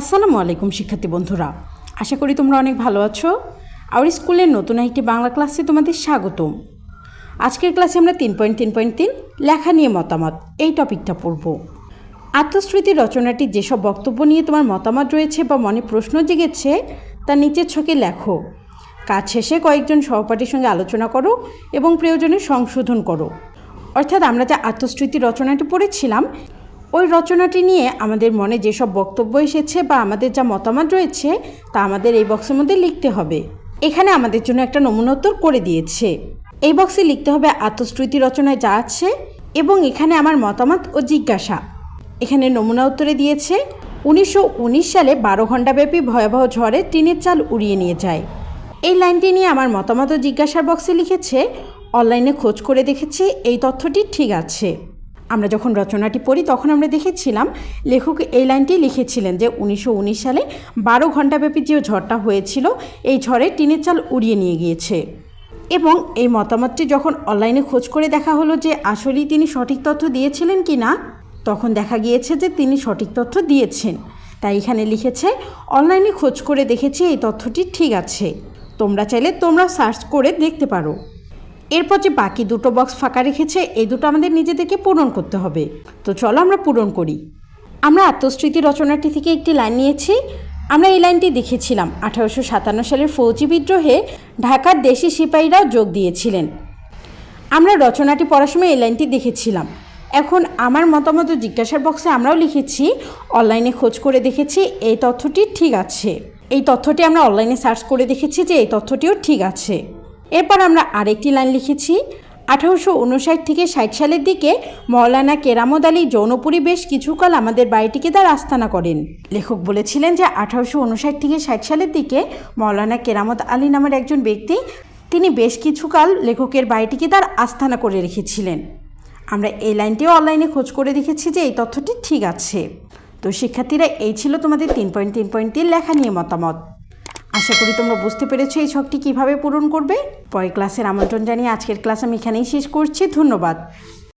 আসসালামু আলাইকুম, শিক্ষার্থী বন্ধুরা। আশা করি তোমরা অনেক ভালো আছো। আর স্কুলের নতুন একটি বাংলা ক্লাসে তোমাদের স্বাগতম। আজকের ক্লাসে আমরা তিন পয়েন্ট তিন পয়েন্ট তিন লেখা নিয়ে মতামত, এই টপিকটা পড়ব। আত্মস্মৃতি রচনাটি যেসব বক্তব্য নিয়ে তোমার মতামত রয়েছে বা মনে প্রশ্ন জেগেছে, তা নিচের ছকে লেখো। কাজ শেষে কয়েকজন সহপাঠীর সঙ্গে আলোচনা করো এবং প্রয়োজনে সংশোধন করো। অর্থাৎ আমরা যে আত্মস্মৃতি রচনাটি পড়েছিলাম ওই রচনাটি নিয়ে আমাদের মনে যেসব বক্তব্য এসেছে বা আমাদের যা মতামত রয়েছে, তা আমাদের এই বক্সের মধ্যে লিখতে হবে। এখানে আমাদের জন্য একটা নমুনোত্তর করে দিয়েছে। এই বক্সে লিখতে হবে আত্মস্মৃতি রচনায় যা আছে এবং এখানে আমার মতামত ও জিজ্ঞাসা। এখানে নমুনা উত্তরে দিয়েছে, উনিশশো উনিশ সালে বারো ঘণ্টাব্যাপী ভয়াবহ ঝড়ে টিনের চাল উড়িয়ে নিয়ে যায়। এই লাইনটি নিয়ে আমার মতামত ও জিজ্ঞাসার বক্সে লিখেছে, অনলাইনে খোঁজ করে দেখেছি, এই তথ্যটি ঠিক আছে। আমরা যখন রচনাটি পড়ি, তখন আমরা দেখেছিলাম লেখক এই লাইনটি লিখেছিলেন যে উনিশশো উনিশ সালে বারো ঘণ্টাব্যাপী যে ঝড়টা হয়েছিল, এই ঝড়ে টিনের চাল উড়িয়ে নিয়ে গিয়েছে। এবং এই মতামতটি যখন অনলাইনে খোঁজ করে দেখা হলো যে আসলেই তিনি সঠিক তথ্য দিয়েছিলেন কি না, তখন দেখা গিয়েছে যে তিনি সঠিক তথ্য দিয়েছেন। তাই এখানে লিখেছে, অনলাইনে খোঁজ করে দেখেছি এই তথ্যটি ঠিক আছে। তোমরা চাইলে তোমরা সার্চ করে দেখতে পারো। এরপর যে বাকি দুটো বক্স ফাঁকা রেখেছে, এই দুটো আমাদের নিজেদেরকে পূরণ করতে হবে। তো চলো আমরা পূরণ করি। আমরা আত্মস্মৃতি রচনাটি থেকে একটি লাইন নিয়েছি। আমরা এই লাইনটি দেখেছিলাম। আঠারোশো সাতান্ন সালের ফৌজি বিদ্রোহে ঢাকার দেশি সিপাহীরা যোগ দিয়েছিলেন। আমরা রচনাটি পড়ার সময় এই লাইনটি দেখেছিলাম। এখন আমার মতামত জিজ্ঞাসার বক্সে আমরাও লিখেছি, অনলাইনে খোঁজ করে দেখেছি, এই তথ্যটি ঠিক আছে। এই তথ্যটি আমরা অনলাইনে সার্চ করে দেখেছি যে এই তথ্যটিও ঠিক আছে। এরপর আমরা আরেকটি লাইন লিখেছি। আঠারোশো উনষাট থেকে ষাট সালের দিকে মৌলানা কেরামত আলী যৌনপুরী বেশ কিছুকাল আমাদের বাড়িটিকে তার আস্তানা করেন। লেখক বলেছিলেন যে, আঠারোশো উনষাট থেকে ষাট সালের দিকে মৌলানা কেরামত আলী নামের একজন ব্যক্তি, তিনি বেশ কিছুকাল লেখকের বাড়িটিকে তার আস্তানা করে রেখেছিলেন। আমরা এই লাইনটিও অনলাইনে খোঁজ করে দেখেছি যে, এই তথ্যটি ঠিক আছে। তো শিক্ষার্থীরা, এই ছিল তোমাদের তিন পয়েন্ট তিন পয়েন্ট তিন লেখা নিয়ে মতামত। আশা করি তোমরা বুঝতে পেরেছ এই শখটি কীভাবে পূরণ করবে। পরে ক্লাসের আমন্ত্রণ জানিয়ে আজকের ক্লাস আমি এখানেই শেষ করছি। ধন্যবাদ।